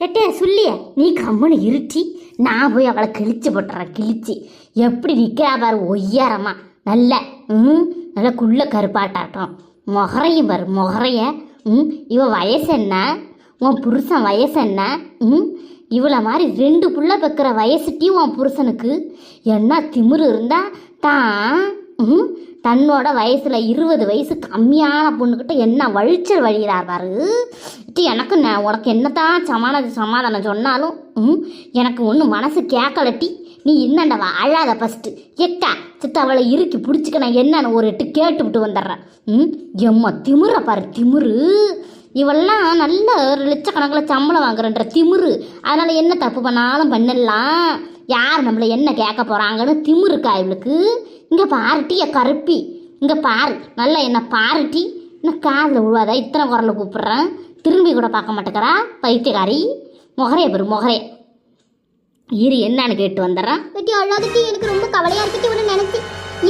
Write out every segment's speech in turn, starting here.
எட்டே சொல்லிய நீ கம்முன்னு இருட்டி நான் போய் அவளை கிழிச்சு போட்டுறேன் கிழிச்சு. எப்படி நிற்கிறா பாரு ஒய்யாரமா. நல்ல ம் நல்ல குள்ள கருப்பாட்டாட்டம். முகரையும் பாரு முகரைய ம் இவ வயசு என்ன? உன் புருஷன் வயசு என்ன? ம் இவளை மாதிரி ரெண்டு புள்ள பெக்கிற வயசுட்டி உன் புருஷனுக்கு? என்ன திமிரு இருந்தா தான் ம் தன்னோட வயசில் இருபது வயசு கம்மியான பொண்ணுக்கிட்ட என்ன வழிச்சல் வழிகிறார் பாரு? டி, எனக்கு நான் உனக்கு என்னதான் சமாதான சமாதானம் சொன்னாலும் ம் எனக்கு ஒன்றும் மனசு கேட்கலட்டி நீ என்னண்டவா அழாத ஃபஸ்ட்டு எக்கா சித்த அவளை இறுக்கி பிடிச்சிக்க நான் என்னன்னு ஒரு எட்டு கேட்டுவிட்டு வந்துடுறேன். ம் எம்மா திமிர பாரு திமிரு. இவெல்லாம் நல்ல ஒரு லட்சக்கணக்கில் சம்பளம் வாங்குறன்ற திமிரு. அதனால் என்ன தப்பு பண்ணாலும் பண்ணிடலாம் யார் நம்மளை என்ன கேட்க போகிறாங்கன்னு திமிருக்கா இவளுக்கு? இங்கே பாருட்டி என் கருப்பி. இங்கே பாரு நல்லா என்ன பாருட்டி இன்னும் காதில் விழுவாதா இத்தனை குரலில் கூப்பிட்றேன். திரும்பி கூட பார்க்க மாட்டேங்கிறா பைத்தியக்காரி. முகரைய பெரு முகரே. இரு என்னன்னு கேட்டு வந்துடுறேன். வெட்டி அழாதட்டி எனக்கு ரொம்ப கவலையாக இருக்கட்டி ஒன்று நினச்சி.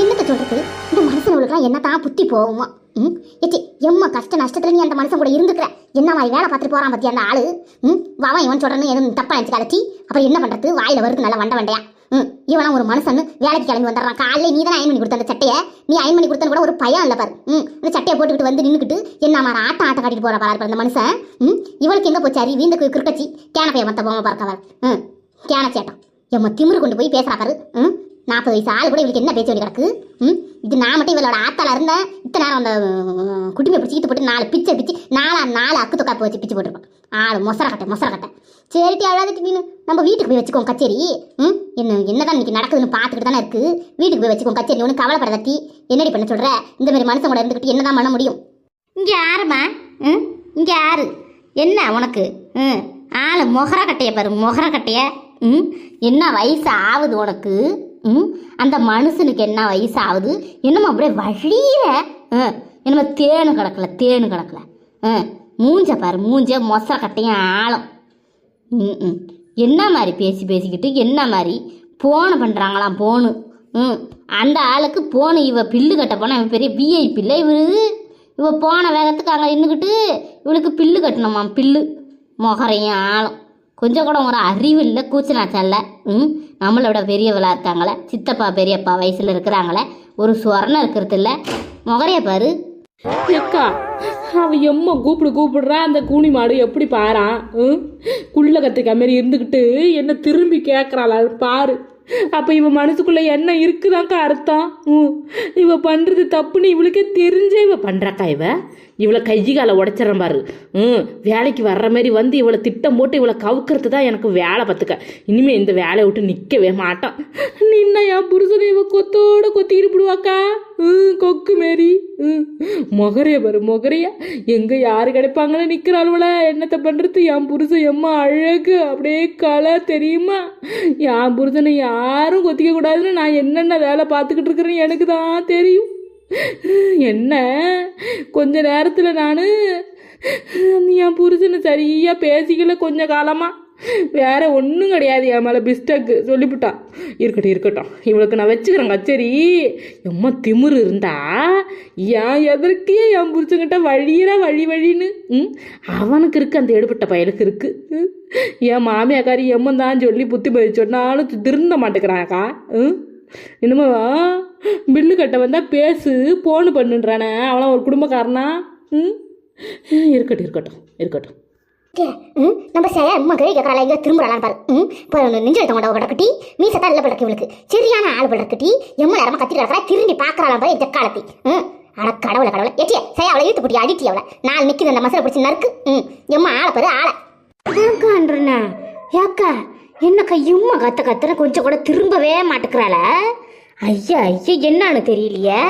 என்னத்தை சொல்கிறது இந்த மனுஷனுக்குலாம் என்ன தான் புத்தி போகுமா? ம்? ஏச்சி எம்மா கஷ்ட நஷ்டத்துல நீ அந்த மனுஷன் கூட இருந்துக்கிற? என்ன மாதிரி வேலை பார்த்துட்டு போகிறான் பற்றி அந்த ஆள்? ம்? வாவன் இவன் சொல்கிறேன்னு எதுவும் தப்பா நினைச்சுக்காதச்சி அப்புறம் என்ன பண்ணுறது வாயில் வருது நல்லா வண்ட வண்டையா. ம் இவனா ஒரு மனுஷன் வேலைக்கு கிளம்பி வந்துடுறான். காலையில் நீ தான் அயன் பண்ணி கொடுத்த அந்த சட்டையை? நீ அயன் பண்ணி கொடுத்தனு கூட ஒரு பயம் இல்லை பாரு. ம் அந்த சட்டையை போட்டுக்கிட்டு வந்து நின்றுக்கிட்டு என்ன மாதிரி ஆட்டம் ஆட்டம் காட்டிட்டு போகிற பாரு அந்த மனுஷன். ம் இவளுக்கு எங்கே போச்சு அறிவு இந்த கிருக்கச்சி பையன் மத்த போக பார்க்கவர் ம் கேன சேட்டம் எம்ம திமிரு கொண்டு போய் பேசுறா பாரு. ம் நாற்பது வயசு ஆள் கூட இவளுக்கு என்ன பேச்சு வேண்டி கிடக்கு? ம்? இது நான் மட்டும் இவளோட ஆத்தால இருந்தேன் இத்தனை நேரம் அந்த உம், குடுமையை பிடிச்சிக்கிட்டு போட்டு நாலு பிச்சை பிச்சு நாலா நாலு அக்கு தொக்காப்பு வச்சு பிச்சு போட்டுருப்பான். ஆள் மொசர கட்டை மொசர கட்டை. சரிட்டி அழாதட்டி மீன் நம்ம வீட்டுக்கு போய் வச்சுக்கோம் கச்சேரி. ம்? என்ன என்னதான் இன்னைக்கு நடக்குதுன்னு பார்த்துக்கிட்டு தானே இருக்குது வீட்டுக்கு போய் வச்சுக்கோம் கச்சேரி. ஒன்று கவலைப்பட தட்டி என்னடி பண்ண சொல்கிற இந்த மாதிரி மனுஷன் கூட இருந்துக்கிட்டு என்னதான் பண்ண முடியும்? இங்கே யாரும்மா? ம்? இங்கே யாரு? என்ன உனக்கு? ம்? ஆளு மொகர கட்டையை பாரு மொகர கட்டைய. ம்? என்ன வயசு ஆகுது உனக்கு? ம்? அந்த மனுஷனுக்கு என்ன வயசு ஆகுது என்னமோ அப்படியே வழியில என்னமோ தேனு கிடக்கல தேனு கிடக்கல. ம் மூஞ்ச பாரு மூஞ்ச மொசர கட்டையும் ஆழம். ம் ம். என்ன மாதிரி பேசி பேசிக்கிட்டு என்ன மாதிரி போனு பண்ணுறாங்களாம் போனு. ம். அந்த ஆளுக்கு போனு இவ பில்லு கட்ட போனால் இவன் பெரிய விஐபி இல்லை இவரு. இவ போன வேகத்துக்கு அங்கே நின்றுக்கிட்டு இவளுக்கு பில்லு கட்டணுமாம் பில்லு. முகரையும் ஆளும் கொஞ்சம் கூட ஒரு அறிவு இல்லை கூச்சநாச்சம் ம். நம்மளோட பெரியவளாக இருக்காங்களே சித்தப்பா பெரியப்பா வயசில் இருக்கிறாங்களே ஒரு சொரணம் இருக்கிறது இல்லை முகரைய பாரு. அக்கா அவ எம்மா கூப்பிடு கூப்பிடுறா அந்த கூனி மாடு எப்படி பாரான் ம்? குள்ள கத்திரிக்காய் மாரி இருந்துக்கிட்டு என்ன திரும்பி கேட்குறாளா பாரு. அப்போ இவன் மனசுக்குள்ளே என்ன இருக்குதாக்கா அர்த்தம்? ம் இவ பண்ணுறது தப்புன்னு இவளுக்கே தெரிஞ்சே இவ பண்ணுறாக்கா இவ? இவளை கை காலை உடச்சிட்றேன் பாரு. ம் வேலைக்கு வர்ற மாதிரி வந்து இவளை திட்டம் போட்டு இவளை கவுக்கிறது தான் எனக்கு வேலை பார்த்துக்க. இனிமேல் இந்த வேலையை விட்டு நிற்கவே மாட்டான். நின்ன என் புருஷனை இவ கொத்தோட கொத்திக்கிட்டு விடுவாக்கா ம் கொக்கு மாரி. ம் மொகரைய பாரு மொகரையா எங்கே யார் கிடைப்பாங்கன்னு நிக்கிறாள்வல என்னத்தை பண்ணுறது என் புருஷன் எம்மா அழகு. அப்படியே கலை தெரியுமா? என் புருஷனை யாரும் கொத்திக்க கூடாதுன்னு நான் என்னென்ன வேலை பார்த்துக்கிட்டு இருக்கிறேன்னு எனக்கு தான் தெரியும். என்ன? கொஞ்ச நேரத்தில் நான் என் புருஷனை சரியாக பேசிக்கல கொஞ்ச காலமாக வேற ஒன்றும் கிடையாது என் மேலே பிஸ்டக்கு சொல்லிவிட்டான் இருக்கட்டும் இருக்கட்டும். இவளுக்கு நான் வச்சுக்கிறேன் கச்சேரி. எம்மா திமிரு இருந்தா? ஏன் எதற்கே என் புருஷங்கிட்ட வழியிற வழி வழின்னு? ம்? அவனுக்கு இருக்கு அந்த எடுபட்ட பயலுக்கு இருக்கு. ம். என் மாமியாக்காரி எம்மன் தான் சொல்லி புத்தி போய் சொன்னாலும் திருந்த மாட்டேங்கிறாக்கா? ம்? என்னமோ பில்லு கட்ட வந்தால் பேசு போன் பண்ணுன்றானே. அவளாம் ஒரு குடும்பக்காரனா? ம் இருக்கட்டும் இருக்கட்டும் இருக்கட்டும். நம்ம செய்ய அம்மா கை கேட்கறாள் எங்க திரும்புறாளான்னு பாரு. ம் இப்போ நெஞ்சு எழுத்த மாட்டா கிடக்கட்டி மீசத்தா இல்லை பழக்கு இவளுக்கு. சரியான ஆள் பழக்கட்டி எம்ம நேரமா கத்தி கிடக்கிறா திரும்பி பார்க்கறாளாம் பாரு இந்த காலத்தி ம் அட கடவுளை கடவுளை. எட்டிய செய்ய அவளை இழுத்து போட்டி அடிட்டி அவளை. நாலு நிற்கிது அந்த மசாலா பிடிச்சி நறுக்கு. ம் எம்மா ஆளை பாரு ஆளை. ஏக்கான்றன ஏக்கா என்னக்கா இம்மா கத்த கத்துற கொஞ்சம் கூட திரும்பவே மாட்டேங்கிறாள ஐயா ஐயா என்னன்னு தெரியலையே?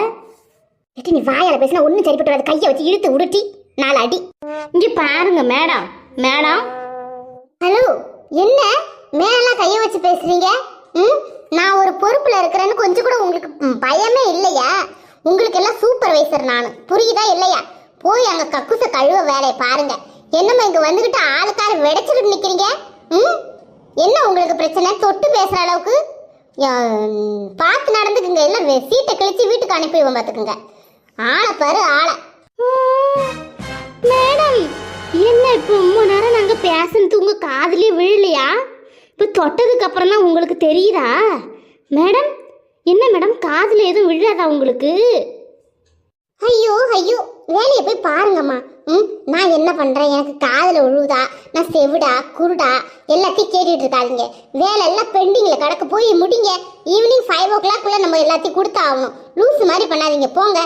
எட்டி நீ வாயால பேசினா ஒன்றும் சரிப்பட்டு வராது. கையை வச்சு இழுத்து உருட்டி நாலு அடி. இங்க பாருங்க மேடம். மேடம்? ஹலோ என்ன? மேலாம் கையை வச்சு பேசுறீங்க? ம்? நான் ஒரு பொறுப்புல இருக்கிறேன்னு கொஞ்சம் கூட உங்களுக்கு பயமே இல்லையா? உங்களுக்கு எல்லாம் சூப்பர்வைசர் நான். புரியுதா இல்லையா? போய் அங்க கக்குச கழுவ வேலையை பாருங்க. என்னம்மா இங்க வந்துகிட்டு ஆளுக்கார வெடைச்சிட்டு நிக்கிறீங்க? ம்? என்ன உங்களுக்கு பிரச்சனை? தொட்டு பேசுற அளவுக்கு? பார்த்து நடந்துக்குங்க. எல்லாம் சீட்டை கிழிச்சு வீட்டுக்கு அனுப்பிடுவோம் பார்த்துக்குங்க. ஆளை பாரு ஆளை. மேடம் என்ன இப்போ ரொம்ப நேரம் நாங்கள் பேசுனது உங்கள் காதலே விழலையா? இப்போ தொட்டதுக்கு அப்புறம் தான் உங்களுக்கு தெரியுதா? மேடம் என்ன மேடம்? காதில் எதுவும் விழாதா உங்களுக்கு? ஐயோ ஐயோ வேலையை போய் பாருங்கம்மா. ம் நான் என்ன பண்ணுறேன் எனக்கு காதில் விழுவுதா நான் செவிடா குருடா? எல்லாத்தையும் கேட்டுட்டு இருக்காதீங்க. வேலை எல்லாம் பெண்டிங்கில் கடக்க. போய் முடிங்க. ஈவினிங் ஃபைவ் ஓ கிளாக்குள்ளே நம்ம எல்லாத்தையும் கொடுத்தா ஆகணும் லூஸ் மாதிரி பண்ணாதீங்க. போங்க.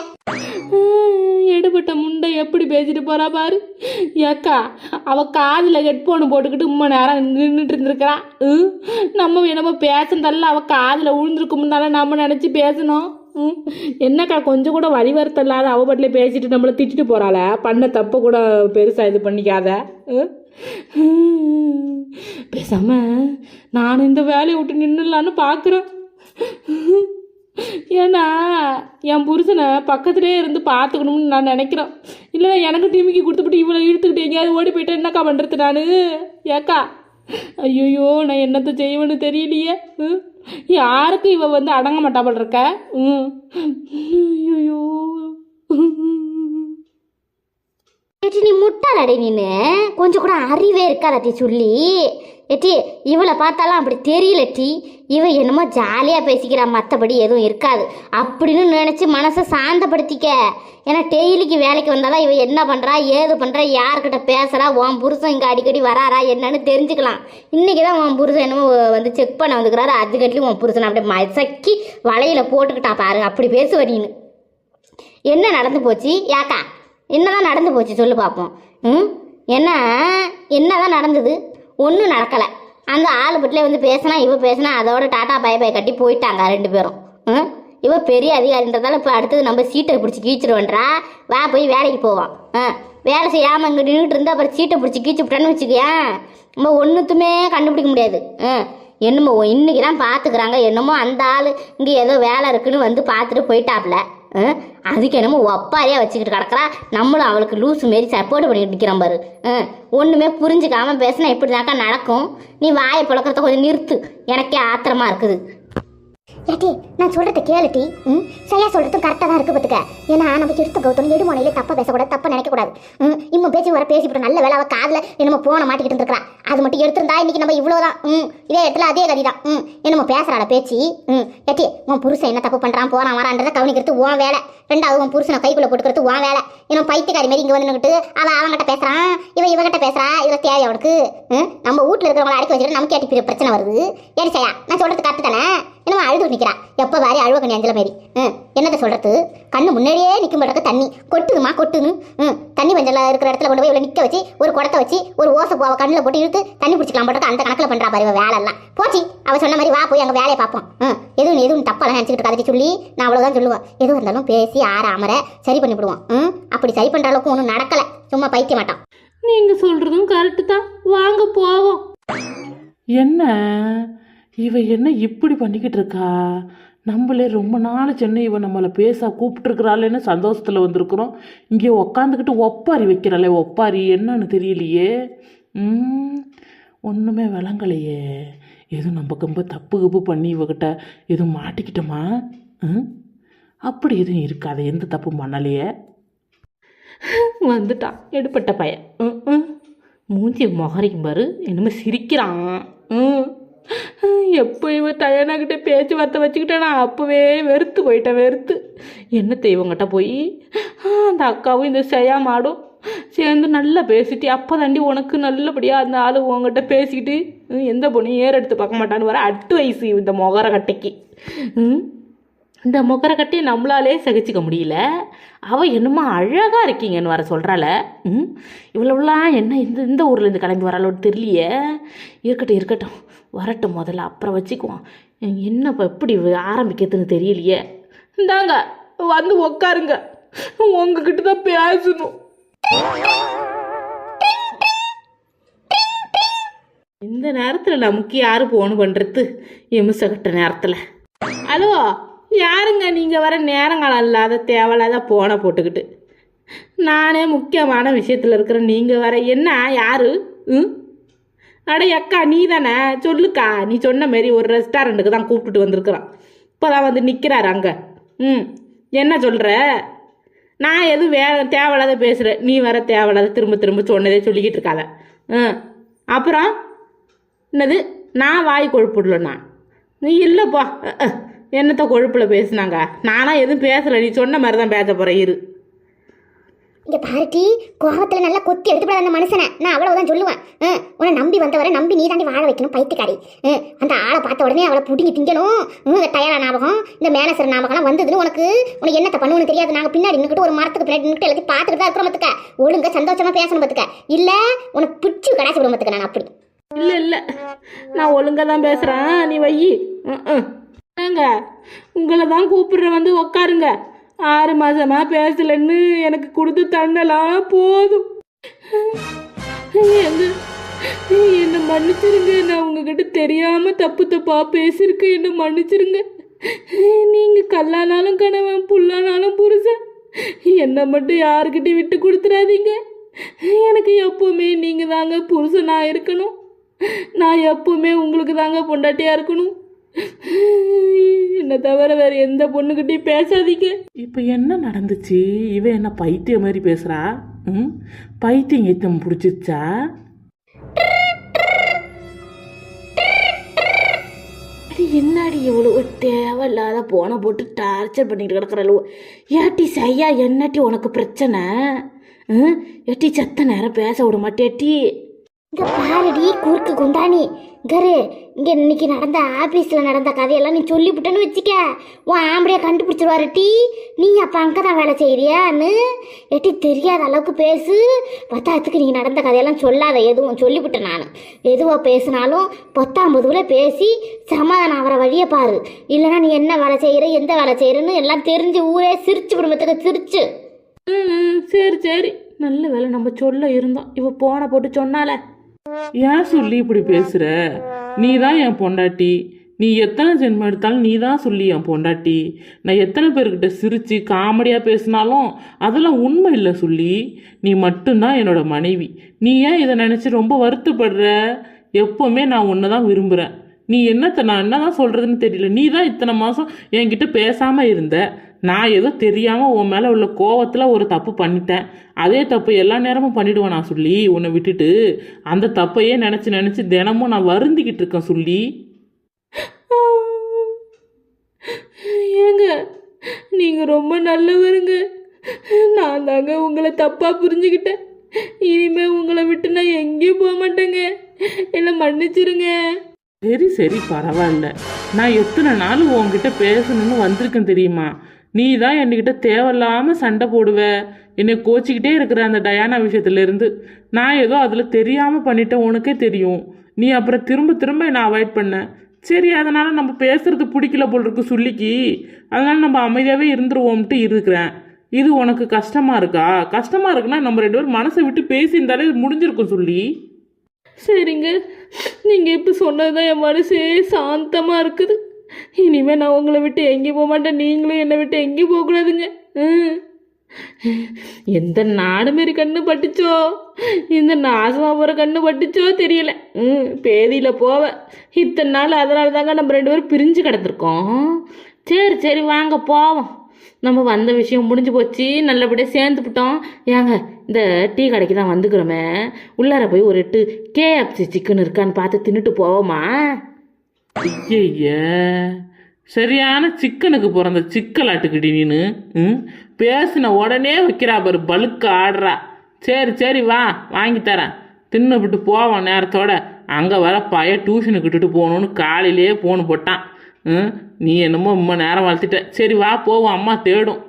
எடுபட்ட முண்டை எப்படி பேசிட்டு போறா பாரு. ஏக்கா அவ காதில் ஹெட்ஃபோனு போட்டுக்கிட்டு உம்ம நேரம் நின்றுட்டு இருந்திருக்கிறா. ம், நம்ம என்னமோ பேசுனதல்ல அவ காதில் விழுந்திருக்கும் தானே நம்ம நினச்சி பேசணும். ம், என்னக்கா கொஞ்சம் கூட வழி வருத்தம் இல்லாத அவ பாட்டிலே பேசிட்டு நம்மளை திட்டிட்டு போறாள? பண்ண தப்ப கூட பெருசா இது பண்ணிக்காத. ம்? பேசாம நான் இந்த வேலையை விட்டு நின்றுலான்னு பார்க்குறேன் ஏன்னா என் புருஷனை பக்கத்துலேயே இருந்து பார்த்துக்கணும்னு நான் நினைக்கிறேன். இல்லை எனக்கு டிமிக்கி கொடுத்துப்பட்டு இவ்வளோ இழுத்துக்கிட்டு எங்கேயாவது ஓடி போயிட்டு என்னக்கா பண்ணுறது நான்? ஏக்கா ஐயோ நான் என்னத்தை செய்வேன்னு தெரியலையே. ம். யாருக்கும் இவ வந்து அடங்க மாட்டாப்படுறக்க இருக்க? ம். ஐயோ ஏட்டி நீ முட்டாளடி நின்று கொஞ்சம் கூட அறிவே இருக்காதாட்டி சொல்லி. ஏட்டி இவளை பார்த்தாலாம் அப்படி தெரியல டி இவ என்னமோ ஜாலியாக பேசிக்கிறா மற்றபடி எதுவும் இருக்காது. அப்படின்னு நினச்சி மனசை சாந்தப்படுத்திக்க. ஏன்னா டெய்லிக்கு வேலைக்கு வந்தாதான் இவ என்ன பண்ணுறா ஏது பண்ணுறா யார்கிட்ட பேசுகிறா உன் புருஷன் இங்கே அடிக்கடி வராரா என்னன்னு தெரிஞ்சுக்கலாம். இன்றைக்கி தான் உன் புருஷன் என்னமோ வந்து செக் பண்ண வந்துக்கிறாரு. அதுக்கட்டிலும் உன் புருஷன் அப்படியே மசக்கி வலையில் போட்டுக்கிட்டா பாரு. அப்படி பேசுவ நீனு. என்ன நடந்து போச்சு? யாக்கா? என்னதான் நடந்து போச்சு சொல்லு பார்ப்போம் ம்? என்ன? என்னதான் நடந்தது? ஒன்றும் நடக்கலை. அந்த ஆள் பட்டிலே வந்து பேசினா இவ பேசினா அதோட டாட்டா பாய் பாய் கட்டி போயிட்டாங்க ரெண்டு பேரும். ம்? இவ பெரிய அதிகாரின்றதால இப்போ அடுத்தது நம்ம சீட்டை பிடிச்சி கீச்சிருவன்றா வா போய் வேலைக்கு போவான் ஆ? வேலை செய்யாமல் இங்கே நின்றுட்டு இருந்தால் அப்புறம் சீட்டை பிடிச்சி கீச்சு விட்டான்னு வச்சுக்கேன் நம்ம ஒன்றுத்துமே கண்டுபிடிக்க முடியாது. ஆ? என்னமோ இன்னைக்கு தான் பார்த்துக்கிறாங்க என்னமோ அந்த ஆள் இங்கே ஏதோ வேலை இருக்குன்னு வந்து பார்த்துட்டு போயிட்டாப்ல. அதுக்கு என்னமோ ஒப்பாரியா வச்சுக்கிட்டு கிடக்குறா. நம்மளும் அவளுக்கு லூஸ் மாரி சப்போர்ட் பண்ணிட்டு நிற்கிறோம் பாரு. ஒன்றுமே புரிஞ்சுக்காமல் புரிஞ்சுக்காம பேசினா இப்படி நடக்கும்? நீ வாயை புழக்கறத கொஞ்சம் நிறுத்து. எனக்கே ஆத்திரமா இருக்குது. ஏட்டி நான் சொல்றத கேளுட்டி. ம்? சரியா சொல்றதும் கரெக்டாக தான் இருக்கு பார்த்துக்க. ஏன்னா நம்ம எடுத்த கௌதம் எடுமனையில தப்பா பேசக்கூடாது தப்பா நினைக்கக்கூடாது. ம்? இம்ம பேச்சு வர பேசிவிட்டு நல்ல வேலை அவ காதில் என்னமோ போன மாட்டிக்கிட்டு இருக்கா அது மட்டும் எடுத்திருந்தா இன்னைக்கு நம்ம இவ்வளோதான் ம்? இதே இடத்துல அதே கதி தான் ம்? என்னமோ பேசுறாள பேச்சு. ம்? ஏட்டி உன் புருஷன் என்ன தப்பு பண்றான் போறான் வரான்றதை கவனிக்கிறது உன் வேலை. ரெண்டாவது உன் புருஷனை கைக்குள்ள போட்டுக்கிறது உன் வேலை. இன்னும் பைத்தியக்காரி மாதிரி இங்கே வந்து நின்னுக்கிட்டு அவன் அவன்கிட்ட பேசுறான் இவன் இவகிட்ட பேசுறா இதில் தேவை அவனுக்கு ம்? நம்ம வீட்டில் இருக்கிறவங்கள அடக்கி வச்சுட்டு நமக்கு ஏட்டி பெரிய பிரச்சனை வருது. ஏடி சையா நான் சொல்றது கரெக்டு தானே? என்னமோ அழுது நிற்கிறா எப்போ வாரி அழுவ கண்ணி அஞ்சல மாரி. ம் என்னத்தை சொல்றது? கண்ணு முன்னாடியே நிற்கும் மாட்டக்கு தண்ணி. கொட்டுதுமா கொட்டுது ம் தண்ணி பஞ்சல இருக்கிற இடத்துல கொண்டு போய் இவ்வளோ நிற்க வச்சு ஒரு குடத்தை வச்சு ஒரு ஓசை போவ கண்ணில் போட்டு இழுத்து தண்ணி பிடிச்சிக்கலாம் போட்டு அந்த கணக்கில் பண்ணுறா பாரு இவ வேலை எல்லாம் போச்சு அவ சொன்ன மாதிரி வா போய் அங்கே வேலையை பார்ப்போம். ம் எதுவும் எதுவும் தப்பாலாம் நினச்சிக்கிட்டு கதறி சொல்லி நான் அவ்வளோதான் சொல்லுவேன். எதுவும் இருந்தாலும் பேசி ஆற அமர சரி பண்ணிவிடுவோம். ம் அப்படி சரி பண்ணுற அளவுக்கு ஒன்றும் நடக்கலை. சும்மா பைக்க மாட்டோம் நீங்க சொல்றதும் கரெக்டு தான். வாங்க போவோம். என்ன? இவ என்ன இப்படி பண்ணிக்கிட்டு இருக்கா? நம்மளே ரொம்ப நாள் சென்னை இவன் நம்மளை பேச கூப்பிட்டுருக்குறாளேன்னு சந்தோஷத்தில் வந்திருக்கிறோம். இங்கே உக்காந்துக்கிட்டு ஒப்பாரி வைக்கிறாளே ஒப்பாரி. என்னன்னு தெரியலையே. ம் ஒன்றுமே விளங்கலையே. எதுவும் நம்ம கம்ப தப்பு கப்பு பண்ணி இவகிட்ட எதுவும் மாட்டிக்கிட்டோமா? ம் அப்படி எதுவும் இருக்காது எந்த தப்பும் பண்ணலையே. வந்துட்டான் எடுப்பட்ட பையன். ம், ம். மூஞ்சி முகரைக்கும் பாரு என்னமோ சிரிக்கிறான். ம். எப்போ இவன் தயானாக்கிட்ட பேச்சுவார்த்தை வச்சுக்கிட்டே நான் அப்போவே வெறுத்து போயிட்டேன் வெறுத்து. என்னத்தை தெய்வங்கிட்ட போய்? அந்த அக்காவும் இந்த செய்யா மாடும் சேர்ந்து நல்லா பேசிட்டு அப்போ தாண்டி உனக்கு நல்லபடியாக அந்த ஆள் உங்ககிட்ட பேசிக்கிட்டு ம், எந்த பொண்ணையும் ஏற எடுத்து பார்க்க மாட்டான்னு வர அட்டு இந்த முகர கட்டைக்கு. ம் இந்த முகரக்கட்டையை நம்மளாலே சகிச்சிக்க முடியல. அவள் என்னமோ அழகாக இருக்கீங்கன்னு வர சொல்கிறாள ம் இவ்வளோலாம் என்ன இந்த இந்த ஊர்லேருந்து கிளம்பி வராளோன்னு தெரியலையே. இருக்கட்டும் இருக்கட்டும். வரட்டும் முதல்ல அப்புறம் வச்சுக்குவோம். என்ன இப்போ எப்படி ஆரம்பிக்கிறதுன்னு தெரியலையே. இந்தாங்க வந்து உக்காருங்க. உங்ககிட்ட தான் பேசணும். இந்த நேரத்தில் நமக்கு யார் ஃபோன் பண்ணுறது எமிசகட்ட நேரத்தில். ஹலோ யாருங்க? நீங்கள் வர நேரங்காலம் இல்லாத தேவையில்லாத ஃபோனை போட்டுக்கிட்டு. நானே முக்கியமான விஷயத்தில் இருக்கிறேன். நீங்கள் வர என்ன யாரு? ம்? அடே அக்கா நீ தானே சொல்லுக்கா. நீ சொன்ன மாரி ஒரு ரெஸ்டாரண்ட்டுக்கு தான் கூப்பிட்டுட்டு வந்திருக்கிறான். இப்போ தான் வந்து நிற்கிறாரு அங்கே. ம். என்ன சொல்கிற நான் எதுவும் வே தேவையில்லாத பேசுகிறேன் நீ வர தேவையில்லாத திரும்ப திரும்ப சொன்னதே சொல்லிக்கிட்டு இருக்காத. ஆ அப்புறம்? என்னது? நான் வாய் கொழுப்புடலண்ணா? நீ இல்லைப்பா. என்னத்த கொழுப்பில் பேசுனாங்க? நானாக எதுவும் பேசலை. நீ சொன்ன மாதிரி தான் பேச போகிறேன் இரு. இங்க பாருட்டி கோபத்துல நல்லா கொத்தி எடுத்து அந்த மனுஷனை. நான் அவ்வளவுதான் சொல்லுவேன். ஆ, உன்னை நம்பி வந்தவரை நம்பி நீ தாண்டி வாழ வைக்கணும் பைத்துக்காரி ஆ, அந்த ஆளை பார்த்த உடனே அவளை பிடிங்கி திங்கணும். இந்த டயரா ஞாபகம் இந்த மேனசர் ஞாபகம்லாம் வந்ததுன்னு உனக்கு உனக்கு என்னத்தை பண்ணுவோன்னு தெரியாது. நாங்கள் பின்னாடி நின்றுட்டு ஒரு மரத்துக்கு பின்னாடி நின்றுட்டு எல்லாத்தையும் பார்த்துட்டு தான் இருக்கிறோம் பார்த்துக்க ஒழுங்கா சந்தோஷமா பேசணும் பார்த்துக்க இல்லை உனக்கு பிடிச்சி கடாச்சி விட பார்த்துக்க நான் அப்படி. இல்லை இல்லை. நான் ஒழுங்காக தான் பேசுகிறேன் நீ வையி ஏங்க உங்களை தான் கூப்பிடுற வந்து உக்காருங்க. ஆறு மாசமா பேசலன்னு எனக்கு கொடுத்து தண்டலாம் போதும். என்ன என்னை மன்னிச்சிருங்க. நான் உங்ககிட்ட தெரியாம தப்பு தப்பா பேசியிருக்கேன் என்னை மன்னிச்சிருங்க. நீங்க கல்லானாலும் கணவன் புல்லானாலும் புருஷன். என்னை மட்டும் யாருக்கிட்டையும் விட்டு கொடுத்துறாதீங்க. எனக்கு எப்பவுமே நீங்க தாங்க புருஷனா இருக்கணும். நான் எப்பவுமே உங்களுக்கு தாங்க பொண்டாட்டியா இருக்கணும். என்னை தவிர வேற எந்த பொண்ணுகிட்டயும் பேசாதீங்க. இப்போ என்ன நடந்துச்சு? இவ என்ன பைத்திய மாதிரி பேசுறா? ம்? பைத்தியம் கீத்தம் பிடிச்சிச்சா என்னடி இவ்வளோ தேவையில்லாத போனை போட்டு டார்ச்சர் பண்ணிட்டு கிடக்குறளோ? ஏட்டி செய்யா என்னட்டி உனக்கு பிரச்சனை? ஏட்டி செத்த நேரம் பேச விட மாட்டேட்டி இங்கே பாருடி கூர்க்கு குண்டானி கரு இங்கே இன்னைக்கு நடந்த ஆஃபீஸில் நடந்த கதையெல்லாம் நீ சொல்லிவிட்டேன்னு வச்சுக்க. உன் ஆம்படியா கண்டுபிடிச்சிருவாரு. டீ நீ அப்போ அங்கே தான் வேலை செய்கிறியான்னு எட்டி தெரியாத அளவுக்கு பேசு. பத்தாத்துக்கு நீ நடந்த கதையெல்லாம் சொல்லாத. எதுவும் சொல்லிவிட்டேன் நான். எதுவாக பேசினாலும் பத்தாம்பதுல பேசி சமாதானம் ஆகிற வழியை பாரு. இல்லைன்னா நீ என்ன வேலை செய்கிற எந்த வேலை செய்கிறேன்னு எல்லாம் தெரிஞ்சு ஊரே சிரிச்சு குடும்பத்துக்கு சிரிச்சு. ம், சரி சரி. நல்ல வேலை. நம்ம சொல்ல இருந்தோம் இவ போன போட்டு சொன்னால ஏன் சொல்லி இப்படி பேசுற? நீ தான் என் பொண்டாட்டி. நீ எத்தனை ஜென்மம் எடுத்தாலும் நீ தான் சொல்லி என் பொண்டாட்டி. நான் எத்தனை பேர்கிட்ட சிரித்து காமெடியாக பேசினாலும் அதெல்லாம் உண்மை இல்லை சொல்லி. நீ மட்டும்தான் என்னோட மனைவி. நீ ஏன் இதை நினச்சி ரொம்ப வருத்தப்படுற? எப்போவுமே நான் உன்னை தான் விரும்புகிறேன் நீ என்னத்தை நான் என்ன தான் சொல்கிறதுன்னு தெரியல. நீ தான் இத்தனை மாதம் என்கிட்ட பேசாமல் இருந்த. நான் ஏதோ தெரியாமல் உன் மேலே உள்ள கோவத்தில் ஒரு தப்பு பண்ணிட்டேன். அதே தப்பு எல்லா நேரமும் பண்ணிடுவேன் நான் சொல்லி உன்னை விட்டுட்டு அந்த தப்பையே நினச்சி நினச்சி தினமும் நான் வருந்திக்கிட்டு இருக்கேன் சொல்லி ஏங்க நீங்க ரொம்ப நல்லவருங்க. நான் தாங்க உங்களை தப்பா புரிஞ்சுக்கிட்டேன். இனிமே உங்களை விட்டு நான் எங்கேயும் போக மாட்டேங்க. என்னை மன்னிச்சிருங்க. சரி சரி பரவாயில்ல. நான் எத்தனை நாள் உன்கிட்ட பேசணும்னு வந்திருக்கேன் தெரியுமா? நீ தான் என்கிட்ட தேவையில்லாமல் சண்டை போடுவ. என்னை கோச்சிக்கிட்டே இருக்கிற அந்த டயானா விஷயத்துலேருந்து நான் ஏதோ அதில் தெரியாமல் பண்ணிட்டேன் உனக்கே தெரியும். நீ அப்புறம் திரும்ப திரும்ப என்னை அவாய்ட் பண்ண. சரி அதனால் நம்ம பேசுகிறது பிடிக்கல போல் இருக்கு சொல்லிக்கி அதனால் நம்ம அமைதியாகவே இருந்துருவோம்ட்டு இருக்கிறேன். இது உனக்கு கஷ்டமாக இருக்கா? கஷ்டமாக இருக்குன்னா நம்ம ரெண்டு பேரும் மனசை விட்டு பேசியிருந்தாலே இது முடிஞ்சிருக்கும் சொல்லி சரிங்க. நீங்கள் இப்போ சொன்னது தான் என் மனசே சாந்தமாக இருக்குது. இனிமேல் நான் உங்களை விட்டு எங்கேயும் போக மாட்டேன். நீங்களும் என்னை விட்டு எங்கேயும் போகக்கூடாதுங்க ம். எந்த நாடு மாரி கண்ணு பட்டுச்சோ? இந்த நாசமாக போகிற கண்ணு பட்டுச்சோ தெரியல. ம் பேதியில் போவ. இத்தனை நாள் அதனால தாங்க நம்ம ரெண்டு பேரும் பிரிஞ்சு கிடந்திருக்கோம். சரி சரி வாங்க போவோம். நம்ம வந்த விஷயம் முடிஞ்சு போச்சு. நல்லபடியாக சேர்ந்துப்பிட்டோம் ஏங்க இந்த டீ கடைக்கு தான் வந்துக்கிறோமே. உள்ளார போய் ஒரு எட்டு கேஎஃப்சி சிக்கன் இருக்கான்னு பார்த்து தின்னுட்டு போவோமா? ஐய சரியான சிக்கனுக்கு பிறந்த சிக்கலாட்டுக்கிட்டி நீனு ம்? பேசின உடனே வைக்கிறா பாரு பலுக்க ஆடுறா. சரி சரி வா வாங்கி தரேன். தின்னுபிட்டு போவோம் நேரத்தோட. அங்கே வர பைய டியூஷனுக்கு விட்டுட்டு போகணுன்னு காலையிலேயே ஃபோன் போட்டான். ம்? நீ என்னமோ இம்மா நேரம் வளர்த்திட்ட. சரி வா போவோம். அம்மா தேடும்.